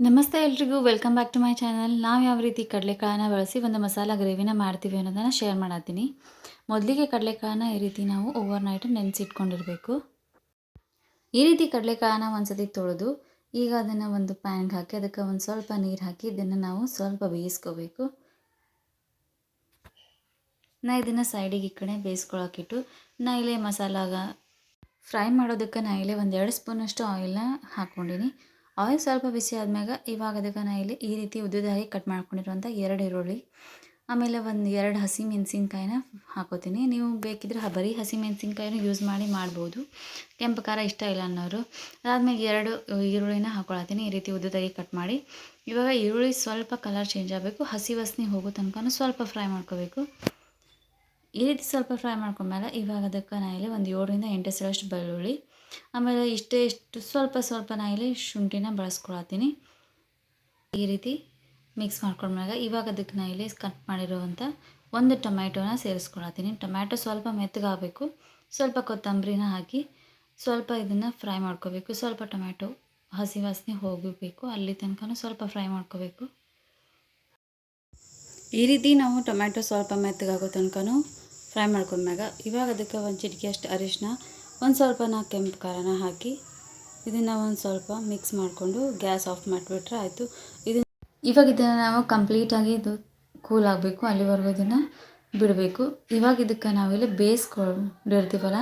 ನಮಸ್ತೆ ಎಲ್ರಿಗೂ welcome back to my channel ನಾವು ಯಾವ ರೀತಿ ಕಡಲೆಕಾಳನ್ನ ಬಳಸಿ ಒಂದು ಮಸಾಲ ಗ್ರೇವಿನ ಮಾಡ್ತೀವಿ ಅನ್ನೋದನ್ನು ಶೇರ್ ಮಾಡತ್ತೀನಿ. ಮೊದಲಿಗೆ ಕಡಲೆಕಾಳನ್ನ ಈ ರೀತಿ ನಾವು ಓವರ್ ನೈಟ್ ನೆನೆಸಿಟ್ಕೊಂಡಿರಬೇಕು. ಈ ರೀತಿ ಕಡಲೆಕಾಳನ್ನ ಒಂದ್ಸತಿ ತೊಳೆದು, ಈಗ ಅದನ್ನು ಒಂದು ಪ್ಯಾನ್ಗೆ ಹಾಕಿ, ಅದಕ್ಕೆ ಒಂದು ಸ್ವಲ್ಪ ನೀರು ಹಾಕಿ, ಇದನ್ನು ನಾವು ಸ್ವಲ್ಪ ಬೇಯಿಸ್ಕೋಬೇಕು. ನಾ ಇದನ್ನು ಸೈಡಿಗೆ ಈ ಕಡೆ ಬೇಯಿಸ್ಕೊಳಕ್ಕಿಟ್ಟು ನಾ ಇಲ್ಲೇ ಮಸಾಲಾಗ ಫ್ರೈ ಮಾಡೋದಕ್ಕೆ ನಾ ಇಲ್ಲೇ ಒಂದು ಎರಡು ಸ್ಪೂನಷ್ಟು ಆಯಿಲ್ನ ಹಾಕ್ಕೊಂಡಿನಿ ಆಯಿಲ್ ಸ್ವಲ್ಪ ಬಿಸಿ ಆದ್ಮ್ಯಾಗ ಇವಾಗ ಅದಕ್ಕೆ ನಾ ಇಲ್ಲಿ ಈ ರೀತಿ ಉದ್ದುದಾಗಿ ಕಟ್ ಮಾಡ್ಕೊಂಡಿರುವಂಥ ಎರಡು ಈರುಳ್ಳಿ, ಆಮೇಲೆ ಒಂದು ಎರಡು ಹಸಿ ಮೆಣಸಿನ್ಕಾಯಿನ ಹಾಕೋತೀನಿ. ನೀವು ಬೇಕಿದ್ರೆ ಬರೀ ಹಸಿ ಮೆಣಸಿನ್ಕಾಯಿನ ಯೂಸ್ ಮಾಡಿ ಮಾಡ್ಬೋದು. ಕೆಂಪು ಖಾರ ಇಷ್ಟ ಇಲ್ಲ ಅನ್ನೋರು. ಅದಾದ್ಮೇಲೆ ಎರಡು ಈರುಳ್ಳಿನ ಹಾಕೊಳತ್ತೀನಿ. ಈ ರೀತಿ ಉದ್ದುದಾಗಿ ಕಟ್ ಮಾಡಿ. ಇವಾಗ ಈರುಳ್ಳಿ ಸ್ವಲ್ಪ ಕಲರ್ ಚೇಂಜ್ ಆಗಬೇಕು. ಹಸಿ ವಾಸನೆ ಹೋಗೋ ತನಕ ಸ್ವಲ್ಪ ಫ್ರೈ ಮಾಡ್ಕೋಬೇಕು. ಈ ರೀತಿ ಸ್ವಲ್ಪ ಫ್ರೈ ಮಾಡ್ಕೊಂಡ್ಮೇಲೆ ಇವಾಗ ಅದಕ್ಕೆ ನಾ ಇಲ್ಲಿ ಒಂದು ಏಳರಿಂದ ಎಂಟು ಸಲಷ್ಟು ಬೆಳ್ಳುಳ್ಳಿ ಆಮೇಲೆ ಇಷ್ಟೇ ಇಷ್ಟು ಸ್ವಲ್ಪ ಸ್ವಲ್ಪ ನಾ ಇಲ್ಲಿ ಶುಂಠಿನ ಬಳಸ್ಕೊಳತ್ತೀನಿ. ಈ ರೀತಿ ಮಿಕ್ಸ್ ಮಾಡ್ಕೊಂಡ್ಮ್ಯಾಗ ಇವಾಗ ಅದಕ್ಕೆ ನಾ ಇಲ್ಲಿ ಕಟ್ ಮಾಡಿರುವಂಥ ಒಂದು ಟೊಮ್ಯಾಟೋನ ಸೇರಿಸ್ಕೊಳತ್ತೀನಿ. ಟೊಮ್ಯಾಟೊ ಸ್ವಲ್ಪ ಮೆತ್ತಗಾಗಬೇಕು. ಸ್ವಲ್ಪ ಕೊತ್ತಂಬರಿನ ಹಾಕಿ ಸ್ವಲ್ಪ ಇದನ್ನು ಫ್ರೈ ಮಾಡ್ಕೋಬೇಕು. ಸ್ವಲ್ಪ ಟೊಮ್ಯಾಟೊ ಹಸಿ ವಾಸನೆ ಹೋಗಬೇಕು. ಅಲ್ಲಿ ತನಕ ಸ್ವಲ್ಪ ಫ್ರೈ ಮಾಡ್ಕೋಬೇಕು. ಈ ರೀತಿ ನಾವು ಟೊಮ್ಯಾಟೊ ಸ್ವಲ್ಪ ಮೆತ್ತಗಾಗೋ ತನಕನೂ ಫ್ರೈ ಮಾಡ್ಕೊಂಡ್ಮ್ಯಾಗ ಇವಾಗ ಅದಕ್ಕೆ ಒಂದು ಚಿಟಿಕೆಯಷ್ಟು ಅರಿಶಿನ ಒಂದು ಸ್ವಲ್ಪ ನಾ ಕೆಂಪು ಖಾರನ ಹಾಕಿ ಇದನ್ನು ಒಂದು ಸ್ವಲ್ಪ ಮಿಕ್ಸ್ ಮಾಡಿಕೊಂಡು ಗ್ಯಾಸ್ ಆಫ್ ಮಾಡಿಬಿಟ್ರೆ ಆಯಿತು. ಇದು ಇವಾಗ ಇದನ್ನು ನಾವು ಕಂಪ್ಲೀಟಾಗಿ ಇದು ಕೂಲ್ ಆಗಬೇಕು, ಅಲ್ಲಿವರೆಗೂ ಇದನ್ನು ಬಿಡಬೇಕು. ಇವಾಗ ಇದಕ್ಕೆ ನಾವಿಲ್ಲಿ ಬೇಯಿಸ್ಕೊಂಡಿರ್ತೀವಲ್ಲ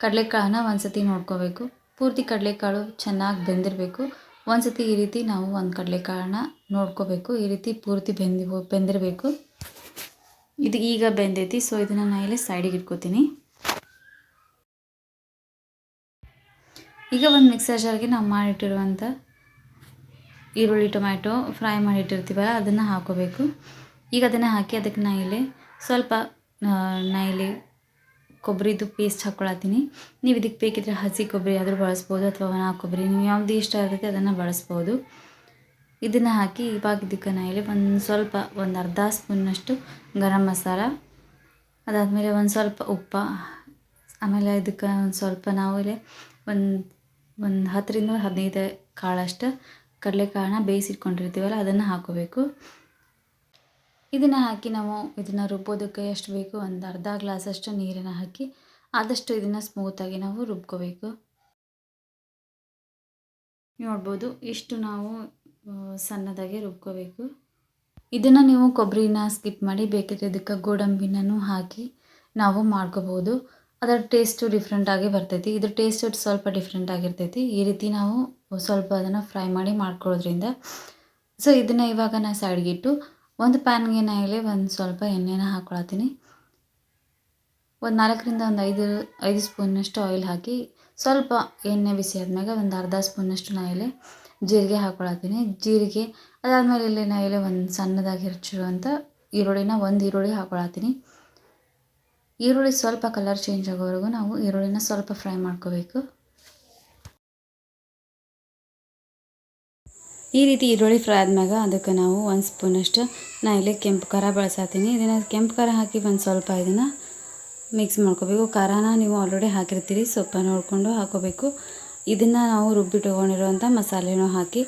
ಕಡಲೆಕಾಳನ್ನ ಒಂದು ಸತಿ ನೋಡ್ಕೋಬೇಕು. ಪೂರ್ತಿ ಕಡಲೆಕಾಳು ಚೆನ್ನಾಗಿ ಬೆಂದಿರಬೇಕು. ಒಂದು ಸತಿ ಈ ರೀತಿ ನಾವು ಒಂದು ಕಡಲೆಕಾಳನ್ನ ನೋಡ್ಕೋಬೇಕು. ಈ ರೀತಿ ಪೂರ್ತಿ ಬೆಂದಿ ಬೆಂದಿರಬೇಕು. ಇದು ಈಗ ಬೆಂದೈತಿ ಸೊ ಇದನ್ನು ನಾನು ಇಲ್ಲಿ ಸೈಡಿಗೆ ಇಟ್ಕೋತೀನಿ. ಈಗ ಒಂದು ಮಿಕ್ಸರ್ ಜಾರ್ಗೆ ನಾವು ಮಾಡಿಟ್ಟಿರುವಂಥ ಈರುಳ್ಳಿ, ಟೊಮ್ಯಾಟೊ ಫ್ರೈ ಮಾಡಿಟ್ಟಿರ್ತೀವಲ್ಲ, ಅದನ್ನು ಹಾಕೋಬೇಕು. ಈಗ ಅದನ್ನು ಹಾಕಿ ಅದಕ್ಕೆ ನಾ ಇಲ್ಲಿ ಸ್ವಲ್ಪ ನಾ ಇಲ್ಲಿ ಕೊಬ್ಬರಿದು ಪೇಸ್ಟ್ ಹಾಕ್ಕೊಳತ್ತೀನಿ ನೀವು ಇದಕ್ಕೆ ಬೇಕಿದ್ರೆ ಹಸಿ ಕೊಬ್ಬರಿ ಆದರೂ ಬಳಸ್ಬೋದು ಅಥವಾ ಒಣ ಕೊಬ್ಬರಿ ನೀವು ಯಾವುದು ಇಷ್ಟ ಆಗುತ್ತೆ ಅದನ್ನು ಬಳಸ್ಬೋದು. ಇದನ್ನು ಹಾಕಿ ಇವಾಗ ಇದಕ್ಕೆ ನಾ ಇಲ್ಲಿ ಒಂದು ಸ್ವಲ್ಪ, ಒಂದು ಅರ್ಧ ಸ್ಪೂನ್ನಷ್ಟು ಗರಂ ಮಸಾಲ, ಅದಾದಮೇಲೆ ಒಂದು ಸ್ವಲ್ಪ ಉಪ್ಪು, ಆಮೇಲೆ ಇದಕ್ಕೆ ಒಂದು ಸ್ವಲ್ಪ ನಾವು ಇಲ್ಲಿ ಒಂದು ಒಂದು ಹತ್ತರಿಂದ ಹದಿನೈದು ಕಾಳಷ್ಟು ಕಡಲೆಕಾಳನ್ನ ಬೇಯಿಸಿಟ್ಕೊಂಡಿರ್ತೀವಲ್ಲ, ಅದನ್ನು ಹಾಕೋಬೇಕು. ಇದನ್ನು ಹಾಕಿ ನಾವು ಇದನ್ನು ರುಬ್ಬೋದಕ್ಕೆ ಎಷ್ಟು ಬೇಕು ಒಂದು ಅರ್ಧ ಗ್ಲಾಸಷ್ಟು ನೀರನ್ನು ಹಾಕಿ ಆದಷ್ಟು ಇದನ್ನು ಸ್ಮೂತಾಗಿ ನಾವು ರುಬ್ಕೋಬೇಕು. ನೋಡ್ಬೋದು, ಇಷ್ಟು ನಾವು ಸಣ್ಣದಾಗಿ ರುಬ್ಕೋಬೇಕು. ಇದನ್ನು ನೀವು ಕೊಬ್ಬರಿನ ಸ್ಕಿಪ್ ಮಾಡಿ, ಬೇಕಿದ್ರೆ ಇದಕ್ಕೆ ಗೋಡಂಬಿನೂ ಹಾಕಿ ನಾವು ಮಾಡ್ಕೋಬೋದು. ಅದರ ಟೇಸ್ಟು ಡಿಫ್ರೆಂಟಾಗಿ ಬರ್ತೈತಿ. ಇದ್ರ ಟೇಸ್ಟ್ ಸ್ವಲ್ಪ ಡಿಫ್ರೆಂಟ್ ಆಗಿರ್ತೈತಿ. ಈ ರೀತಿ ನಾವು ಸ್ವಲ್ಪ ಅದನ್ನು ಫ್ರೈ ಮಾಡಿ ಮಾಡ್ಕೊಳ್ಳೋದ್ರಿಂದ. ಸೊ ಇದನ್ನು ಇವಾಗ ನಾ ಸೈಡ್ಗಿಟ್ಟು ಒಂದು ಪ್ಯಾನ್ಗೆ ನಾ ಇಲ್ಲಿ ಒಂದು ಸ್ವಲ್ಪ ಎಣ್ಣೆನ ಹಾಕ್ಕೊಳತ್ತೀನಿ ಒಂದು ನಾಲ್ಕರಿಂದ ಒಂದು ಐದು ಐದು ಸ್ಪೂನಷ್ಟು ಆಯಿಲ್ ಹಾಕಿ ಸ್ವಲ್ಪ ಎಣ್ಣೆ ಬಿಸಿ ಆದ್ಮ್ಯಾಗ ಒಂದು ಅರ್ಧ ಸ್ಪೂನಷ್ಟು ನಾ ಇಲ್ಲಿ ಜೀರಿಗೆ ಹಾಕ್ಕೊಳತ್ತೀನಿ ಜೀರಿಗೆ ಅದಾದಮೇಲೆ ಇಲ್ಲಿ ನಾ ಇಲ್ಲಿ ಒಂದು ಸಣ್ಣದಾಗಿ ಹೆಚ್ಚಿರುವಂಥ ಈರುಳ್ಳಿನ ಒಂದು ಈರುಳ್ಳಿ ಹಾಕ್ಕೊಳತ್ತೀನಿ ಈರುಳ್ಳಿ ಸ್ವಲ್ಪ ಕಲರ್ ಚೇಂಜ್ ಆಗೋವರೆಗೂ ನಾವು ಈರುಳ್ಳಿನ ಸ್ವಲ್ಪ ಫ್ರೈ ಮಾಡ್ಕೋಬೇಕು. ಈ ರೀತಿ ಈರುಳ್ಳಿ ಫ್ರೈ ಆದ್ಮ್ಯಾಗ ಅದಕ್ಕೆ ನಾವು ಒಂದು ಸ್ಪೂನಷ್ಟು ನಾ ಇಲ್ಲಿ ಕೆಂಪು ಖಾರ ಬಳಸಾತೀನಿ. ಇದನ್ನು ಕೆಂಪು ಖಾರ ಹಾಕಿ ಒಂದು ಸ್ವಲ್ಪ ಇದನ್ನು ಮಿಕ್ಸ್ ಮಾಡ್ಕೋಬೇಕು. ಖಾರನ ನೀವು ಆಲ್ರೆಡಿ ಹಾಕಿರ್ತೀರಿ ಸೊಪ್ಪ ನೋಡಿಕೊಂಡು ಹಾಕೋಬೇಕು. ಇದನ್ನು ನಾವು ರುಬ್ಬಿಟ್ಟುಕೊಂಡಿರುವಂಥ ಮಸಾಲೆನೂ ಹಾಕಿ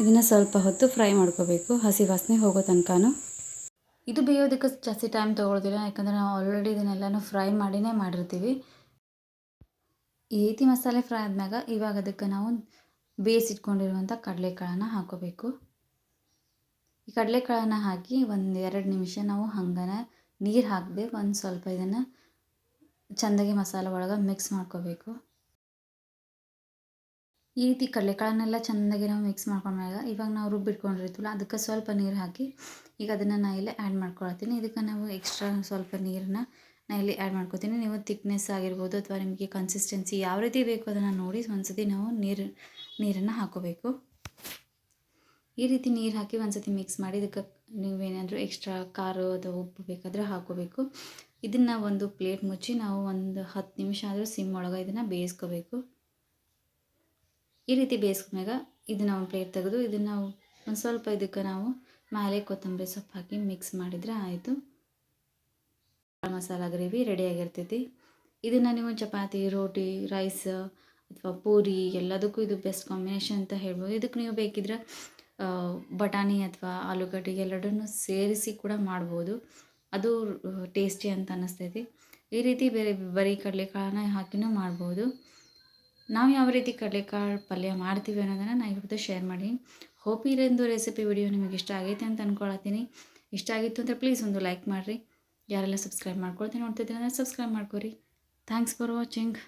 ಇದನ್ನು ಸ್ವಲ್ಪ ಹೊತ್ತು ಫ್ರೈ ಮಾಡ್ಕೋಬೇಕು. ಹಸಿ ವಾಸನೆ ಹೋಗೋ ತನಕನೂ. ಇದು ಬೇಯೋದಕ್ಕೆ ಜಾಸ್ತಿ ಟೈಮ್ ತೊಗೊಳೋದಿಲ್ಲ. ಯಾಕಂದರೆ ನಾವು ಆಲ್ರೆಡಿ ಇದನ್ನೆಲ್ಲನೂ ಫ್ರೈ ಮಾಡಿನೇ ಮಾಡಿರ್ತೀವಿ. ಈ ರೀತಿ ಮಸಾಲೆ ಫ್ರೈ ಆದ್ಮ್ಯಾಗ ಇವಾಗ ಅದಕ್ಕೆ ನಾವು ಬೇಯಿಸಿಟ್ಕೊಂಡಿರುವಂಥ ಕಡಲೆಕಾಳನ್ನು ಹಾಕೋಬೇಕು. ಈ ಕಡಲೆಕಾಳನ್ನು ಹಾಕಿ ಒಂದು ಎರಡು ನಿಮಿಷ ನಾವು ಹಂಗನ ನೀರು ಹಾಕದೆ ಒಂದು ಸ್ವಲ್ಪ ಇದನ್ನು ಚೆಂದಾಗಿ ಮಸಾಲೆ ಒಳಗೆ ಮಿಕ್ಸ್ ಮಾಡ್ಕೋಬೇಕು. ಈ ರೀತಿ ಕಡಲೆಕಾಳನ್ನೆಲ್ಲ ಚೆಂದಾಗಿ ನಾವು ಮಿಕ್ಸ್ ಮಾಡ್ಕೊಂಡ್ಮ್ಯಾಗ ಇವಾಗ ನಾವು ರುಬ್ಬಿಟ್ಕೊಂಡಿರ್ತೀವಲ್ಲ, ಅದಕ್ಕೆ ಸ್ವಲ್ಪ ನೀರು ಹಾಕಿ ಈಗ ಅದನ್ನು ನಾ ಇಲ್ಲಿ ಆ್ಯಡ್ ಮಾಡ್ಕೊಳತ್ತೀನಿ ಇದಕ್ಕೆ ನಾವು ಎಕ್ಸ್ಟ್ರಾ ಸ್ವಲ್ಪ ನೀರನ್ನ ನಾ ಇಲ್ಲಿ ಆ್ಯಡ್ ಮಾಡ್ಕೊತೀನಿ. ನೀವು ತಿಕ್ನೆಸ್ ಆಗಿರ್ಬೋದು ಅಥವಾ ನಿಮಗೆ ಕನ್ಸಿಸ್ಟೆನ್ಸಿ ಯಾವ ರೀತಿ ಬೇಕು ಅದನ್ನು ನೋಡಿ ಒಂದ್ಸತಿ ನಾವು ನೀರು, ನೀರನ್ನು ಹಾಕೋಬೇಕು. ಈ ರೀತಿ ನೀರು ಹಾಕಿ ಒಂದ್ಸತಿ ಮಿಕ್ಸ್ ಮಾಡಿ ಇದಕ್ಕೆ ನೀವೇನಾದರೂ ಎಕ್ಸ್ಟ್ರಾ ಖಾರ ಅಥವಾ ಉಪ್ಪು ಬೇಕಾದರೆ ಹಾಕೋಬೇಕು. ಇದನ್ನು ಒಂದು ಪ್ಲೇಟ್ ಮುಚ್ಚಿ ನಾವು ಒಂದು ಹತ್ತು ನಿಮಿಷ ಆದರೂ ಸಿಮ್ ಒಳಗೆ ಇದನ್ನು ಬೇಯಿಸ್ಕೋಬೇಕು. ಈ ರೀತಿ ಬೇಯಿಸ್ಕೊಂಡಾಗ ಇದನ್ನು ಒಂದು ಪ್ಲೇಟ್ ತೆಗೆದು ಇದನ್ನು ಒಂದು ಸ್ವಲ್ಪ ಇದಕ್ಕೆ ನಾವು ಮೇಲೆ, ಕೊತ್ತಂಬರಿ ಸೊಪ್ಪು ಹಾಕಿ ಮಿಕ್ಸ್ ಮಾಡಿದರೆ ಆಯಿತು. ಮಸಾಲ ಗ್ರೇವಿ ರೆಡಿಯಾಗಿರ್ತೈತಿ ಇದನ್ನು ನೀವು ಚಪಾತಿ, ರೋಟಿ ರೈಸ್ ಅಥವಾ ಪೂರಿ ಎಲ್ಲದಕ್ಕೂ ಇದು ಬೆಸ್ಟ್ ಕಾಂಬಿನೇಷನ್ ಅಂತ ಹೇಳ್ಬೋದು. ಇದಕ್ಕೆ ನೀವು ಬೇಕಿದ್ರೆ ಬಟಾಣಿ ಅಥವಾ ಆಲೂಗಡ್ಡೆ ಎರಡನ್ನೂ ಸೇರಿಸಿ ಕೂಡ ಮಾಡ್ಬೋದು. ಅದು ಟೇಸ್ಟಿ ಅಂತ ಅನ್ನಿಸ್ತೈತಿ ಈ ರೀತಿ ಬೇರೆ ಬರೀ ಕಡಲೆಕಾಳನ್ನ ಹಾಕಿನೂ ಮಾಡ್ಬೋದು. ನಾವು ಯಾವ ರೀತಿ ಕಡಲೆಕಾಳು ಪಲ್ಯ ಮಾಡ್ತೀವಿ ಅನ್ನೋದನ್ನು ನಾನು ಇವತ್ತು ಶೇರ್ ಮಾಡಿ. ಹೋಪ್ ಇರೋದು ರೆಸಿಪಿ ವಿಡಿಯೋ ನಿಮಗೆ ಇಷ್ಟ ಆಗೈತೆ ಅಂತ ಅಂದ್ಕೊಳತ್ತೀನಿ ಇಷ್ಟ ಆಗಿತ್ತು ಅಂದರೆ ಪ್ಲೀಸ್ ಒಂದು ಲೈಕ್ ಮಾಡಿರಿ. ಯಾರೆಲ್ಲ ಸಬ್ಸ್ಕ್ರೈಬ್ ಮಾಡ್ಕೊಳ್ತೀನಿ ನೋಡ್ತಿದ್ದೀನಿ ಅಂದರೆ ಸಬ್ಸ್ಕ್ರೈಬ್ ಮಾಡ್ಕೊರಿ. Thanks for watching